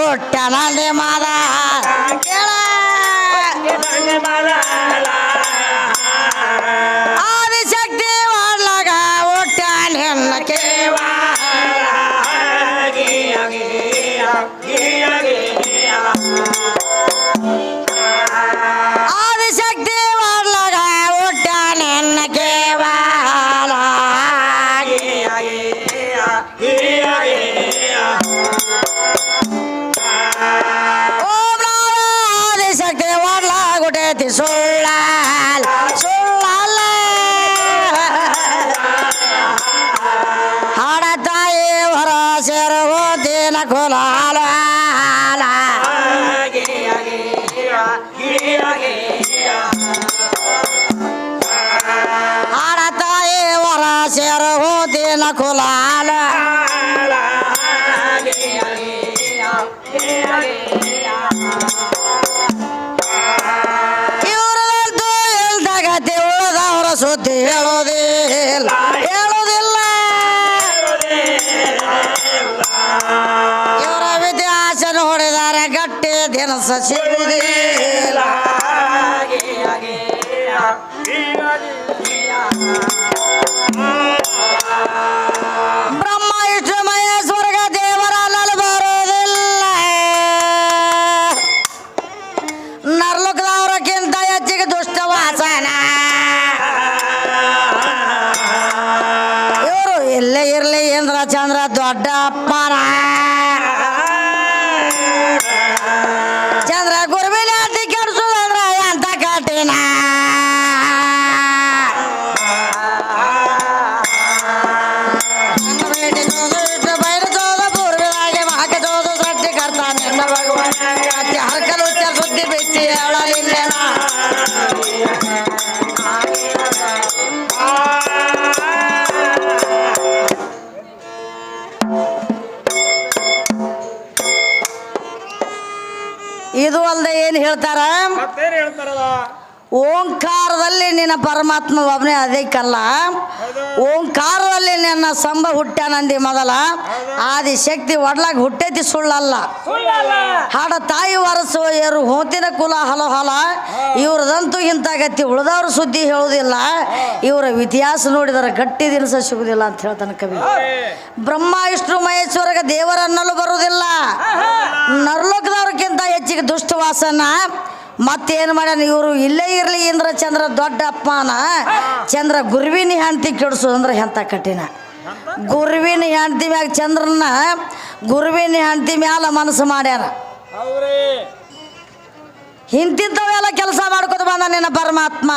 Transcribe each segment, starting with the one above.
ಹುಟ್ಟನಲ್ಲಿ ಮಾದ ಕೇಳ. ಹುಟ್ಟೈತಿ ಸುಳ್ಳ ಸುಳ್ಳಲ್ಲ ಹಾಡ ತಾಯಿ ಹೊರ ಸೇರುವ ದಿನ ಕುಲಾಲ. ಹಾಡ ತಾಯಿ ಹೊರ ಸೇರುವ ದಿನ ಹೇಳೋದಿಲ್ಲ. ಹೇಳೋದಿಲ್ಲ ಇವರ ವಿದ್ಯಾಸನ ಹೊಡೆದಾರೆ ಗಟ್ಟಿ ದಿನ ಸಿಗುವುದಿಲ್ಲ ಹೇಳ್ತಾರ? ಹೇಳ್ತಾರಲ್ಲ? ಓಂಕಾರದಲ್ಲಿ ನಿನ್ನ ಪರಮಾತ್ಮ ಒಬ್ಬನೇ ಅದಕ್ಕಲ್ಲ ಓಂಕಾರದಲ್ಲಿ ನಿನ್ನ ಸಂಭ ಹುಟ್ಟ್ಯಾನಂದಿ ಮೊದಲ. ಆದಿ ಶಕ್ತಿ ಒಡ್ಲಾಗ ಹುಟ್ಟೈತಿ ಸುಳ್ಳಲ್ಲ. ಸುಳ್ಳಲ್ಲ. ಹಾಡ ತಾಯಿ ವರಸು ಏರು ಹೋತಿನ ಕುಲ ಹಲ ಹೊಲ. ಇವ್ರದಂತೂ ಇಂಥ ಗತಿ ಉಳ್ದವ್ರ ಸುದ್ದಿ ಹೇಳುವುದಿಲ್ಲ ಇವರ ಇತಿಹಾಸ ನೋಡಿದರೆ ಗಟ್ಟಿ ದಿನಸ ಸಿಗುದಿಲ್ಲ ಅಂತ ಹೇಳ್ತಾನೆ ಕವಿ. ಬ್ರಹ್ಮ ವಿಷ್ಣು ಮಹೇಶ್ವರಗ ದೇವರನ್ನಲು ಬರುವುದಿಲ್ಲ. ನರ್ಲೋಕದವ್ರಕ್ಕಿಂತ ಹೆಚ್ಚಿಗೆ ದುಷ್ಟವಾಸನ. ಮತ್ತೇನು ಮಾಡ್ಯಾನ? ಇವರು ಇಲ್ಲೇ ಇರಲಿ ಇಂದ್ರ ಚಂದ್ರ ದೊಡ್ಡ ಅಪ್ಪನ ಚಂದ್ರ ಗುರುವಿನ ಹೆಂಡತಿ ಕೆಡಿಸೋದು ಅಂದ್ರೆ ಎಂಥ ಕಠಿಣ. ಗುರುವಿನ ಹೆಂಡತಿ ಮ್ಯಾಗ ಚಂದ್ರನ ಗುರುವಿನ ಹೆಂಡತಿ ಮ್ಯಾಲ ಮನಸ್ಸು ಮಾಡ್ಯಾರ. ಇಂತಿಂತವೆಲ್ಲ ಇಂತಿಂಥವೆಲ್ಲ ಕೆಲಸ ಮಾಡ್ಕೊತ ಬಂದ ನಿನ್ನ ಪರಮಾತ್ಮ.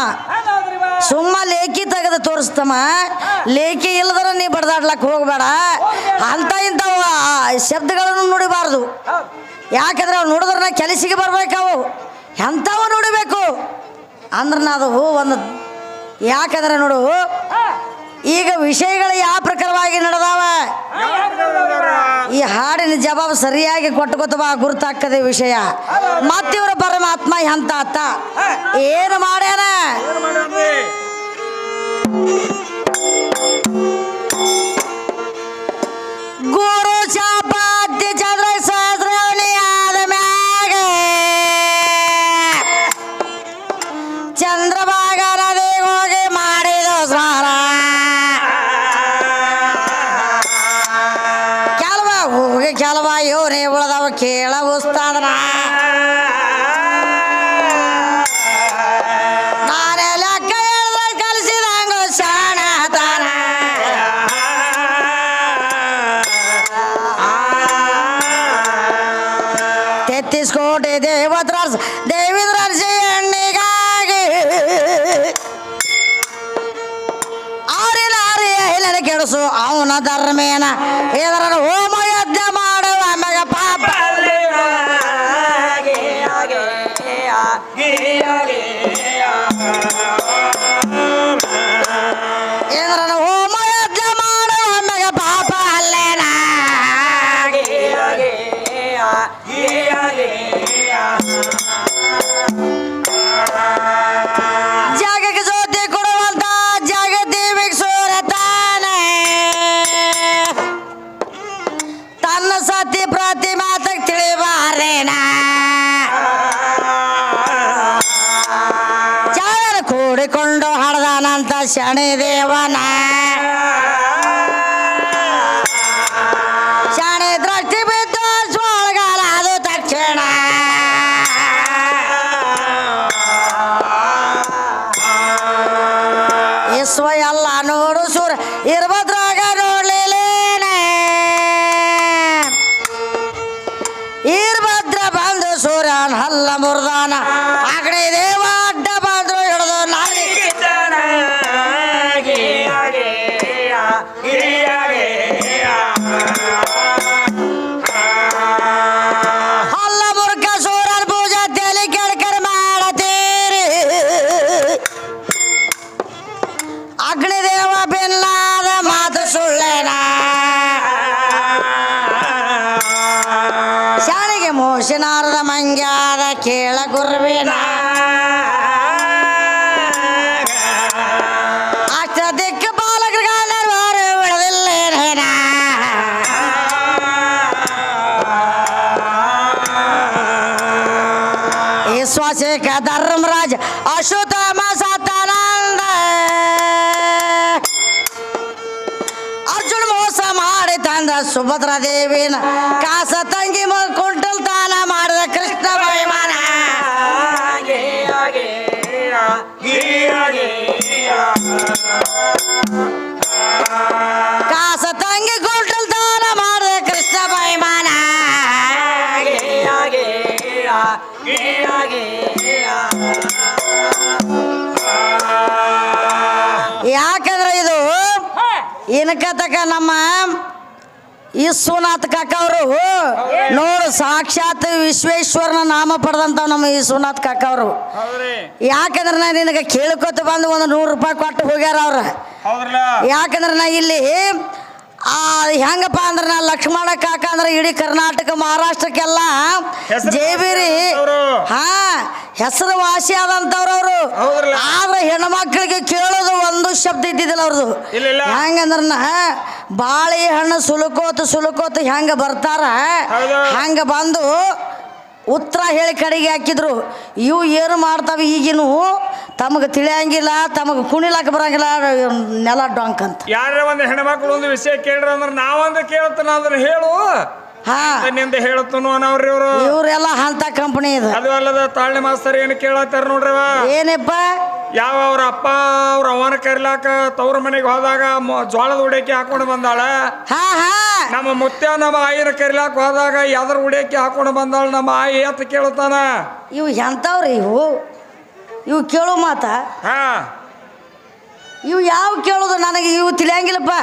ಸುಮ್ಮ ಲೇಖಿ ತೆಗೆದು ತೋರಿಸ್ತಮ್ಮ. ಲೇಖಿ ಇಲ್ಲದ್ರ ನೀ ಬಡ್ದಾಡ್ಲಕ್ಕೆ ಹೋಗಬೇಡ. ಅಂತ ಇಂಥವು ಆ ಶಬ್ದಗಳನ್ನು ನುಡಿಬಾರ್ದು. ಯಾಕಂದ್ರೆ ಅವು ನುಡಿದ್ರೆ ಕೆಲಸಿಗೆ ಬರ್ಬೇಕವು. ಎಂಥವು ನೋಡಬೇಕು? ಅಂದ್ರೆ ಅದು ಒಂದು ಯಾಕಂದ್ರೆ ನೋಡು, ಈಗ ವಿಷಯಗಳು ಯಾವ ಪ್ರಕಾರವಾಗಿ ನಡೆದಾವ? ಈ ಹಾಡಿನ ಜವಾಬು ಸರಿಯಾಗಿ ಕೊಟ್ಕೋತ ಗುರುತಾಕದೆ ವಿಷಯ. ಮತ್ತಿವರ ಪರಮಾತ್ಮ ಎಂತ ಅತ್ತ? ಏನು ಮಾಡ್ಯಾನ? ಏನ್ ಮಾಡ್ಯಾನ್ರಿ ಗುರು ಶಾಪಾದ್ಯ ಇವನೇ ಉಳ್ದವ ಕೇಳ ಉಸ್ತಾದನ. ನಾನೇ ಲೆಕ್ಕ ಹೇಳ್ದ ಕಲಿಸಿದಂಗ ದೇವಿದ್ರ ಎಣ್ಣಿಗಾಗಿ. ಹಿಲನ ಕೆಡಿಸು, ಅವನ ಧರ್ಮೇನ. ಇದರ ಹೋಮ ಅಂತ ಶನಿ ದೃಷ್ಟಿ ಬಿದ್ದು ಸ್ವರ್ಗಾಲ ಅದು ತಕ್ಷಣ. ಇಸ್ವ ಎಲ್ಲ ನೋಡು ಸೂರ ಇರ್ಬದ್ರಾಗ ನೋಡ್ಲಿಲ್ಲೇನೆ. ಈರ್ಭದ್ರ ಬಂದು ಸೂರ್ಯನ ಹಲ್ಲ ಮುರ್ದಾನ. ದೇವ ಶಾಲೆಗೆ ಮೋಶನಾರದ ಮಂಗ್ಯಾದ ಕೇಳ ಗುರುವಿನ. ಅಷ್ಟ ದಿಕ್ಕ ವಿಶ್ವಾಸಿಕ ಧರ್ಮರಾಜ ಅಶುತಮ ಸತಾನಂದ ಅರ್ಜುನ ಮೋಸ ಮಾಡಿ ತಂದ ಸುಭದ್ರ ದೇವಿನ ಇನ್ಕತಕ ನಮ್ಮ ವಿಶ್ವನಾಥ್ ಕಾಕ ಅವರು. ನೋಡು ಸಾಕ್ಷಾತ್ ವಿಶ್ವೇಶ್ವರನ ನಾಮ ಪಡೆದಂತ ನಮ್ಮ ವಿಶ್ವನಾಥ್ ಕಾಕ ಅವರು. ಯಾಕಂದ್ರೆ ನಾ ನಿನಗೆ ಕೇಳ್ಕೊತ ಬಂದು ಒಂದು ನೂರು ರೂಪಾಯಿ ಕೊಟ್ಟು ಹೋಗ್ಯಾರ ಅವ್ರ. ಯಾಕಂದ್ರೆ ನಾ ಇಲ್ಲಿ ಆ ಹೆಂಗಪ್ಪ ಅಂದ್ರೆ ನಾ ಲಕ್ಷ್ಮಣ ಕಾಕ ಅಂದ್ರೆ ಇಡೀ ಕರ್ನಾಟಕ ಮಹಾರಾಷ್ಟ್ರಕ್ಕೆಲ್ಲ ಜೇಬಿರಿ. ಹಾ ಹೆಸರು ವಾಸಿ ಆದಂತವ್ರು ಅವರು. ಆದ್ರೆ ಹೆಣ್ಮಕ್ಳಿಗೆ ಕೇಳೋದು ಒಂದು ಶಬ್ದ ಇದ್ದಿದ್ದಿಲ್ಲ ಅವ್ರದ್ದು ಬಾಳೆ ಹಣ್ಣು ಸುಲುಕೋತು ಸುಲುಕೋತು ಹೆಂಗ ಬರ್ತಾರ. ಹಂಗ ಬಂದು ಉತ್ತರ ಹೇಳಿ ಕಡೆಗೆ ಹಾಕಿದ್ರು. ಇವು ಏನು ಮಾಡ್ತಾವೆ ಈಗಿನೂ? ತಮಗೆ ತಿಳಿಯಂಗಿಲ್ಲ, ತಮಗೆ ಕುಣಿಲಾಕ ಬರಂಗಿಲ್ಲ, ನೆಲ ಡೊಂಕ್ ಅಂತ ಯಾರ ಒಂದು ಹೆಣ್ಮಕ್ಳು ಒಂದು ವಿಷಯ ಕೇಳ್ರ ಅಂದ್ರೆ ನಾವೊಂದು ಕೇಳ್ತಾನ ಅಂದ್ರೆ ಹೇಳು. ಹಾ. ನಿಂದ ಹೇಳ್ತನು ಅನ್ನವ್ರಿ ಇವ್ರು. ಇವರೆಲ್ಲ ಅಂತ ಕಂಪನಿ ಇದು. ಅದು ಅಲ್ಲದ ತಾಳ್ನೆ ಮಾಸ್ತರ್ ಏನು ಕೇಳತ್ತಾರ ನೋಡ್ರವ? ಏನಪ್ಪ? ಯಾವ ಅವ್ರ ಅಪ್ಪ ಅವ್ರ ಅವನ ಕರಿಲಾಕ ತವ್ರ ಮನೆಗೆ ಹೋದಾಗ ಮೊ- ಜೋಳದ ಉಡೇಕಿ ಹಾಕೊಂಡು ಬಂದಾಳ? ಹಾ ಹಾ. ನಮ್ಮ ಮುತ್ಯ ನಮ್ಮ ಆಯಿನ ಕರಿಲಾಕ ಹೋದಾಗ ಯಾವ್ದ್ರ ಉಡೇಕಿ ಹಾಕೊಂಡು ಬಂದಾಳ ನಮ್ಮ ಆಯಿ ಅಂತ ಕೇಳ್ತಾನ ಇವು ಎಂಥವ್ರಿ ಇವು? ಇವು ಕೇಳೋ ಮಾತಾ. ಹಾ. ಇವು ಯಾವ ಕೇಳೋದು ನನಗೆ ಇವು ತಿಳಿಯಂಗಿಲ್ಲಪ್ಪ.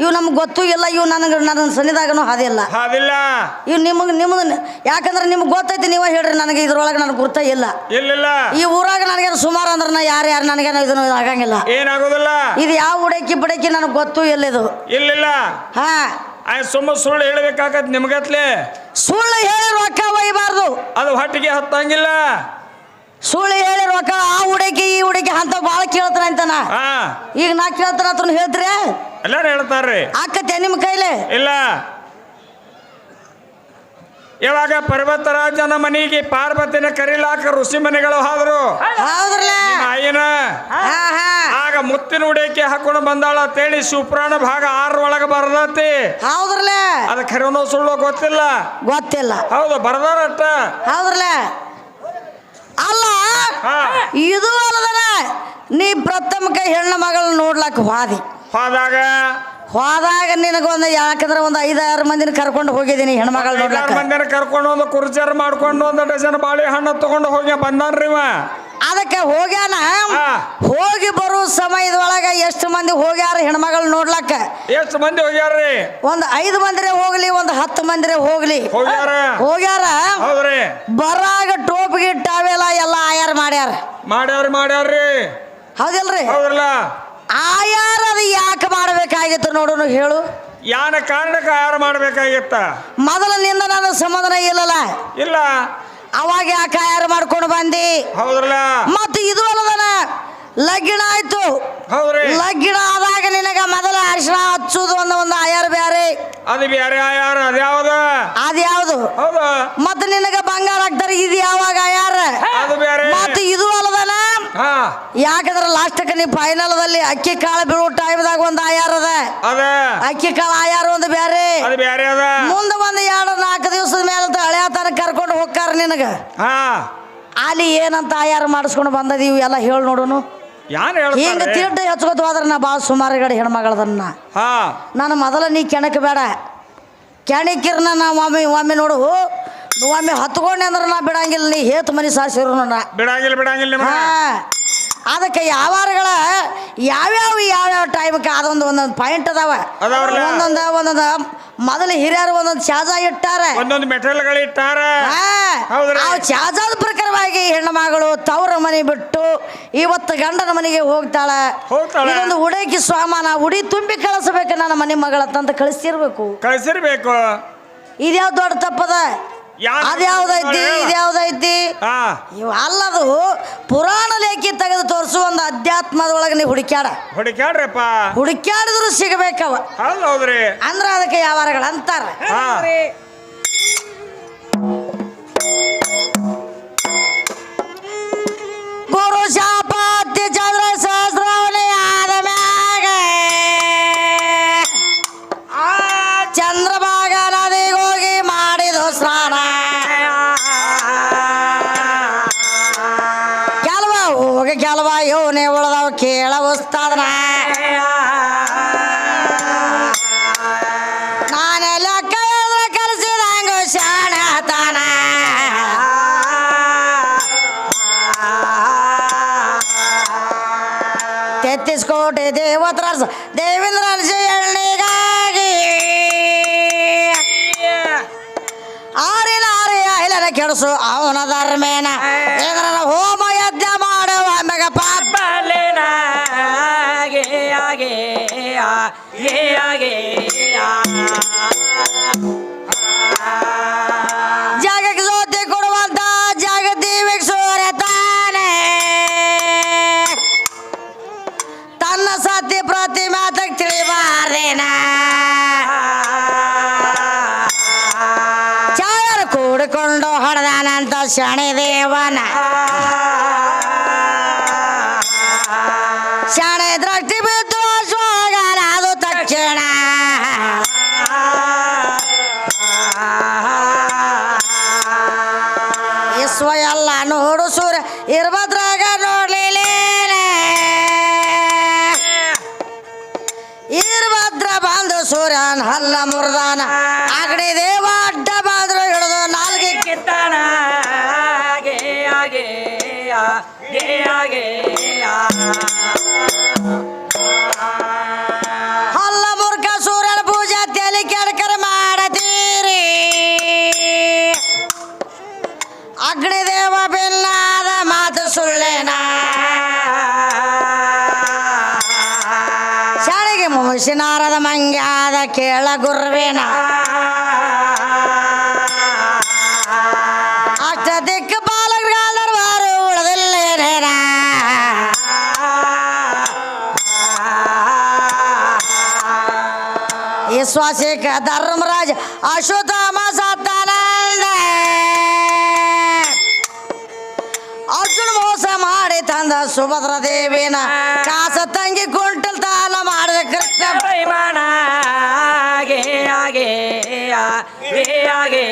ಇವು ನಮ್ಗೆ ಗೊತ್ತೂ ಇಲ್ಲ ಇವು ನನಗೆ ನನ್ನ ಸನ್ನಿದಾಗನು ಹಾದಿಲ್ಲ ಹಾದಿಲ್ಲ. ಇವು ನಿಮಗೆ ನಿಮ್ದು ಯಾಕಂದ್ರೆ ನಿಮ್ಗೆ ಗೊತ್ತೈತಿ ನೀವೇ ಹೇಳ್ರಿ ನನಗೆ ಇದ್ರೊಳಗೆ ನನಗೆ ಗುರ್ತ ಇಲ್ಲ. ಇಲ್ಲ ಈ ಊರಾಗ ನನಗೇನು ಸುಮಾರು ಅಂದ್ರೆ ನಾ ಯಾರು ಯಾರು ನನಗೇನು ಇದನ್ನು ಆಗಂಗಿಲ್ಲ. ಏನಾಗೋದಿಲ್ಲ. ಇದು ಯಾವ ಉಡಕಿ ಬಡಕಿ ನನಗೆ ಗೊತ್ತೂ ಇಲ್ಲ ಇದು. ಇಲ್ಲ ಹಾ. ಸುಮ್ಮ ಸುಳ್ಳು ಹೇಳ್ಬೇಕಾಗತ್ ನಿಮ್ಗತ್ಲೆ. ಸುಳ್ಳು ಹೇಳಿ ರೊಕ್ಕ ಒಯ್ಯಬಾರ್ದು ಅದು ಹೊಟ್ಟಿಗೆ ಹತ್ತಂಗಿಲ್ಲ. ಸುಳ್ಳು ಹೇಳಿ ರೊಕ್ಕ ಆ ಹುಡುಗಿ ಈ ಹುಡುಗಿ ಅಂತ ಬಾಳ ಕೇಳ್ತಾನ ಅಂತಾನ. ಹಾ. ಈಗ ನಾ ಕೇಳ್ತಾನ ಅತ್ರ ಹೇಳ್ತೀರಿ ಎಲ್ಲಾರು ಹೇಳ್ತಾರ್ರಿ. ಆಕತ್ತೆ ನಿಮ್ಮ ಕೈಲಿ? ಇಲ್ಲ. ಇವಾಗ ಪರ್ವತರಾಜನ ಮನೆಗೆ ಪಾರ್ವತಿನ ಕರಿಲಾಕ ಋಷಿ ಮನೆಗಳು ಹೋದ್ರು. ಹೌದ್ರಲ್ಲ ಆಯಿನ? ಹಾ ಹಾ. ಆಗ ಮುತ್ತಿನ ಉಡೇಕೆ ಹಾಕೊಂಡು ಬಂದಾಳ ತೇಳಿ ಸುಪ್ರಾಣ ಭಾಗ ಆರ್ ಒಳಗ ಬರದತಿ. ಹೌದ್ರಲ್ಲ ಅದ ಖರೇನೋ ಸುಳ್ಳು ಗೊತ್ತಿಲ್ಲ. ಗೊತ್ತಿಲ್ಲ. ಹೌದು ಬರ್ದಾರಟ್ಟ. ಹೌದ್ರಲ್ಲ ಅಲ್ಲ ಇದು ಅಲ್ಲದನ ನೀ ಪ್ರಥಮಕ ಹೆಣ್ಣು ಮಗಳು ನೋಡ್ಲಕ್ಕ ಹೋದಿ. ಹೋದಾಗ? ಹೋದಾಗ ನಿನಗೊಂದು ಯಾಕಂದ್ರೆ ಒಂದು ಐದಾರು ಮಂದಿನ ಕರ್ಕೊಂಡು ಹೋಗಿದ್ದೀನಿ ಹೆಣ್ಮಗಳು ನೋಡ್ಲಕ್ಕ ಮಂದಿನ ಕರ್ಕೊಂಡು ಒಂದು ಕುರ್ಚರ್ ಮಾಡ್ಕೊಂಡು ಒಂದು ಡಜನ್ ಬಾಳೆ ಹಣ್ಣು ತಗೊಂಡು ಹೋಗಿ ಬಂದಾನ್ರಿ ಇವ. ಅದಕ್ಕೆ ಹೋಗ್ಯಾನ. ಹೋಗಿ ಬರೋ ಸಮಯದೊಳಗೆ ಎಷ್ಟು ಮಂದಿ ಹೋಗ್ಯಾರ ಹೆಣ್ಮಗಳು ನೋಡ್ಲಕ್ಕ? ಎಷ್ಟು ಮಂದಿ ಹೋಗ್ಯಾರ್ರಿ? ಒಂದ್ ಐದು ಮಂದಿರೇ ಹೋಗ್ಲಿ ಒಂದ್ ಹತ್ತು ಮಂದಿರೇ ಹೋಗ್ಲಿ. ಹೋಗ್ಯಾರ? ಬರಾಗ ಟೋಪಿಗೆ ಟಾವೆಲ್ಲ ಎಲ್ಲ ಆಯಾರ ಮಾಡ್ಯಾರ. ಮಾಡ್ಯಾರ ಮಾಡ್ಯಾರ್ರಿ. ಹೌದಿಲ್ರಿ? ಹೌದ್ರಲ್ಲ? ಆಯಾರ ಅದು ಯಾಕೆ ಮಾಡ್ಬೇಕಾಗಿತ್ತು ನೋಡು ಹೇಳು. ಯಾನ ಕಾರಣಕ್ಕೆ ಆಯಾರ ಮಾಡ್ಬೇಕಾಗಿತ್ತ? ಮೊದಲಿನಿಂದ ನನ್ನ ಸಮಾಧಾನ ಇಲ್ಲಲ್ಲ. ಇಲ್ಲ. ಅವಾಗ ಯಾಕೆ ಯಾರು ಮಾಡ್ಕೊಂಡು ಬಂದಿ? ಹೌದ್ರಲ್ಲ? ಮತ್ತು ಇದು ಅಲ್ಲದನ ಲಗ್ನ ಆಯ್ತು. ಹೌದ್ರಿ. ಲಗ್ನ ಆದಾಗ ನಿನಗ ಮೊದಲ ಅರಿಶಿನ ಹಚ್ಚುದು ಒಂದು ಒಂದು ಆಯಾರ ಬ್ಯಾರೆ. ಅದು ಬೇರೆ ಯಾರು ಅದ್ಯಾವ್ದು ಹೌದು. ಮತ್ತೆ ನಿನಗ ಬಂಗಾರ ಹಾಕ್ತಾರೆ ಇದು ಯಾವಾಗ ಆಯಾರ? ಅದು ಬೇರೆ ಮತ್ತು ಇದು ಅಲ್ಲದನ ಹಾ. ಯಾಕಂದ್ರೆ ಲಾಸ್ಟಕ್ಕೆ ನೀ ಫೈನಲ್ದಲ್ಲಿ ಅಕ್ಕಿ ಕಾಳು ಬೀಳೋ ಟೈಮ್ದಾಗ ಒಂದು ಆಯಾರ ಅದ. ಅದ. ಅಕ್ಕಿ ಕಾಳು ಆಯಾರ ಒಂದು ಬೇರೆ ಅದು ಬ್ಯಾರೆ ಅದ. ಮುಂದೆ ಒಂದು ಎರಡು ನಾಲ್ಕು ದಿವಸದ ಮೇಲೆ ಹಳೆಯ ತನಕ ಕರ್ಕೊಂಡು ಹೋಗ್ತಾರ ನಿನಗ? ಹಾ. ಅಲ್ಲಿ ಏನಂತ ಆಯಾರ ಮಾಡಿಸ್ಕೊಂಡು ಬಂದದೀವಿ ಎಲ್ಲ ಹೇಳಿ ನೋಡುನು? ಹಿಂಗ ತಿಟ್ಟು ಹಚ್ಕೋತ ಹೋದ್ರ ನಾ ಭಾಳ ಸುಮಾರು ಗಡಿ ಹೆಣ್ಮಗಳದನ್ನ. ಹಾ. ನಾನು ಮೊದಲ ನೀ ಕೆಣಕ ಬೇಡ. ಕೆಣಕಿರ್ನ ನಾ ಒಮ್ಮೆ ಒಮ್ಮೆ ನೋಡು. ಒಮ್ಮೆ ಹತ್ಕೊಂಡೆ ಅಂದ್ರೆ ನಾ ಬಿಡಂಗಿಲ್ಲ. ನೀ ಹೇತ್ ಮನಿ ಸಾಸಿರು ನಾ ಬಿಡಂಗಿಲ್ಲ ಬಿಡಂಗಿಲ್ಲ ನಿಮ್ಗ? ಹಾ. ಅದಕ್ಕೆ ಯಾವಾರಗಳ ಯಾವ್ಯಾವ ಯಾವ್ಯಾವ ಟೈಮ್ಗೆ ಅದೊಂದು ಒಂದೊಂದು ಪಾಯಿಂಟ್ ಅದಾವ. ಒಂದೊಂದ ಒಂದೊಂದು ಒಂದೊಂದು ಮೊದಲು ಹಿರಿಯರು ಒಂದೊಂದು ಚಾಜ ಇಟ್ಟಾರ ಒಂದೊಂದು ಮೆಟೀರಿಯಲ್ಗಳು ಇಟ್ಟಾರ. ಹೌದ್ರಿ. ಆ ಪ್ರಕಾರವಾಗಿ ಹೆಣ್ಣು ಮಗಳು ತವರ ಮನೆ ಬಿಟ್ಟು ಇವತ್ತು ಗಂಡನ ಮನೆಗೆ ಹೋಗ್ತಾಳ. ಇದೊಂದು ಉಡೇಕಿ ಸ್ವಾಮಾನ ಉಡಿ ತುಂಬಿ ಕಳಿಸ್ಬೇಕು ನನ್ನ ಮನೆ ಮಗಳ ತಂತ ಕಳಿಸಿರ್ಬೇಕು ಕಳಿಸಿರ್ಬೇಕು ಇದ್ಯಾವ ದೊಡ್ಡ ತಪ್ಪದ ಅದ್ಯಾವ್ದೈತಿ? ಇದ್ಯಾವ್ದೈತಿ ಹಾ. ಇವು ಅಲ್ಲದು ಪುರಾಣ ಲೇಖಿ ತೆಗೆದು ತೋರಿಸು ಒಂದು ಅಧ್ಯಾತ್ಮದೊಳಗೆ ನೀವು ಹುಡುಕ್ಯಾಡ. ಹುಡುಕ್ಯಾಡ್ರಪ್ಪ. ಹುಡುಕ್ಯಾಡಿದ್ರು ಸಿಗಬೇಕವ. ಹೌದ್ ಹೌದ್ರಿ. ಅಂದ್ರ ಅದಕ್ಕೆ ಯಾವಾರಗಳು ಅಂತಾರ. ಗುರು ಶಾಪಾತಿ ಚಂದ್ರ ಸಹಸ್ರವಣಿ ಆದ ಮ್ಯಾಗ. ಆ. ಚಂದ್ರಭಾಗ ನದಿಗೆ ಹೋಗಿ ಮಾಡಿದು ಸ್ನಾನ. ಕೆಲವ ಇವನೇ ಉಳ್ದವ ಕೇಳ ಉಸ್ತಾದನ ನಾನೆಲ್ಲ ಕೈಯದ್ರ ಕಲಿಸಿದಂಗ ಕೋಟಿ ದೇವತ್ರ ದೇವೇಂದ್ರ ಎಳ್ಳಿಗಾಗಿ ಆರಿನ ಆರಿ ಅಹಿಲನ ಕೆಡಸು ಅವನ ಧರ್ಮೇನ. ಇದರ ಹೋಮ ಜಗಕ್ಕೆ ಜ್ಯೋತಿ ಕೊಡುವಂತ ಜಾಗತಿ ಸೂರ್ಯ ತಾನೆ. ತನ್ನ ಸತ್ಯ ಪ್ರತಿ ಮಾತಕ್ಕೆ ತಿಳಿಬಾರ್ದೇನ? ಚಾಯರು ಕೂಡಿಕೊಂಡು ಹೊಡೆದಾನಂತ ಶನಿ ದೇವನ ಶನಿ ದೃಷ್ಟಿ ಶಾಲೆಗೆ ಮುಗಿಸಿನಾರದ ಮಂಗ್ಯಾದ ಕೇಳ ಗುರುವೇನ? ವಿಶ್ವಾಸಿಕ ಧರ್ಮರಾಜ್ ಅಶ್ವತ್ಥಾಮ ಸತ್ತಾನಂದ ಅರ್ಜುನ ಮೋಸ ಮಾಡಿ ತಂದ ಸುಭದ್ರ ದೇವಿನ ಕಾಸ ತಂಗಿ ಕುಂಟಲ್ ತಾನ ಮಾಡಿದ ಕೃಷ್ಣ. ಆಗೇ ಆಗೆ ಆಗೇ ಆಗೆ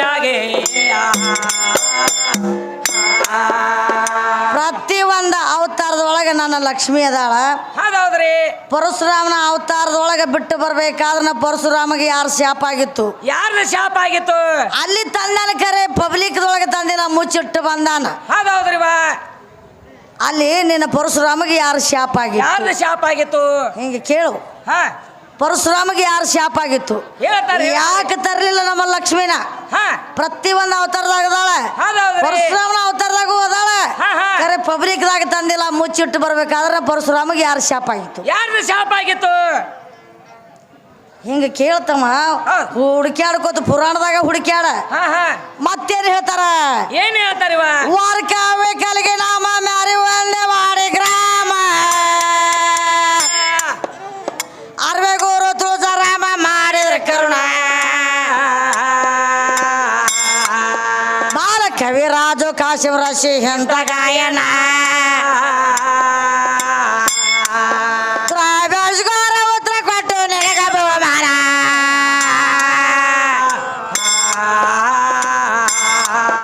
ಆಗೆ ಪ್ರತಿ ಒಂದು ಅವತಾರದೊಳಗೆ ನನ್ನ ಲಕ್ಷ್ಮಿ ಅದಾಳ. ಹೌದೌದ್ರಿ. ಪರಶುರಾಮನ ಅವತಾರದೊಳಗೆ ಬಿಟ್ಟು ಬರ್ಬೇಕಾದ್ರೆ ಪರಶುರಾಮಗೆ ಯಾರು ಶಾಪ ಆಗಿತ್ತು? ಯಾರು ಶಾಪ ಆಗಿತ್ತು? ಅಲ್ಲಿ ತಂದನ ಕರೆ ಪಬ್ಲಿಕ್ದೊಳಗೆ ತಂದಿನ ಮುಚ್ಚಿಟ್ಟು ಬಂದಾನ. ಹೌದೌದ್ರಿ ಬಾ. ಅಲ್ಲಿ ನಿನ್ನ ಪರಶುರಾಮಗೆ ಯಾರು ಶಾಪ ಆಗಿತ್ತು? ಯಾರು ಶಾಪ ಆಗಿತ್ತು? ಹಿಂಗೆ ಕೇಳು. ಹಾ. ಪರಶುರಾಮಗೆ ಯಾರು ಶಾಪ ಆಗಿತ್ತು? ಹೇಳ್ತಾರೆ. ಯಾಕೆ ತರಲಿಲ್ಲ ನಮ್ಮ ಲಕ್ಷ್ಮೀನ? ಪ್ರತಿ ಒಂದು ಅವತಾರದಾಗ ಅದಾಳ. ಪರಶುರಾಮನ ಅವತಾರದಾಗೂ ಅದಾಳ. ಖರೆ ಪಬ್ಲಿಕ್ ದಾಗ ಪಬ್ಲಿಕ್ದಾಗ ತಂದಿಲ್ಲ ಮುಚ್ಚಿಟ್ಟು ಬರ್ಬೇಕಾದ್ರೆ ಪರಶುರಾಮಗೆ ಯಾರು ಶಾಪ ಆಗಿತ್ತು? ಯಾರು ಶಾಪ ಆಗಿತ್ತು? ಹಿಂಗ ಕೇಳ್ತಮ್ಮ. ಹುಡುಕ್ಯಾಡ್ಕೋತ ಪುರಾಣದಾಗ ಹುಡುಕ್ಯಾಡ. ಮತ್ತೇನು ಹೇಳ್ತಾರ? ಏನ್ ಬಾಲ ಹೆಂತ ಗಾಯನ?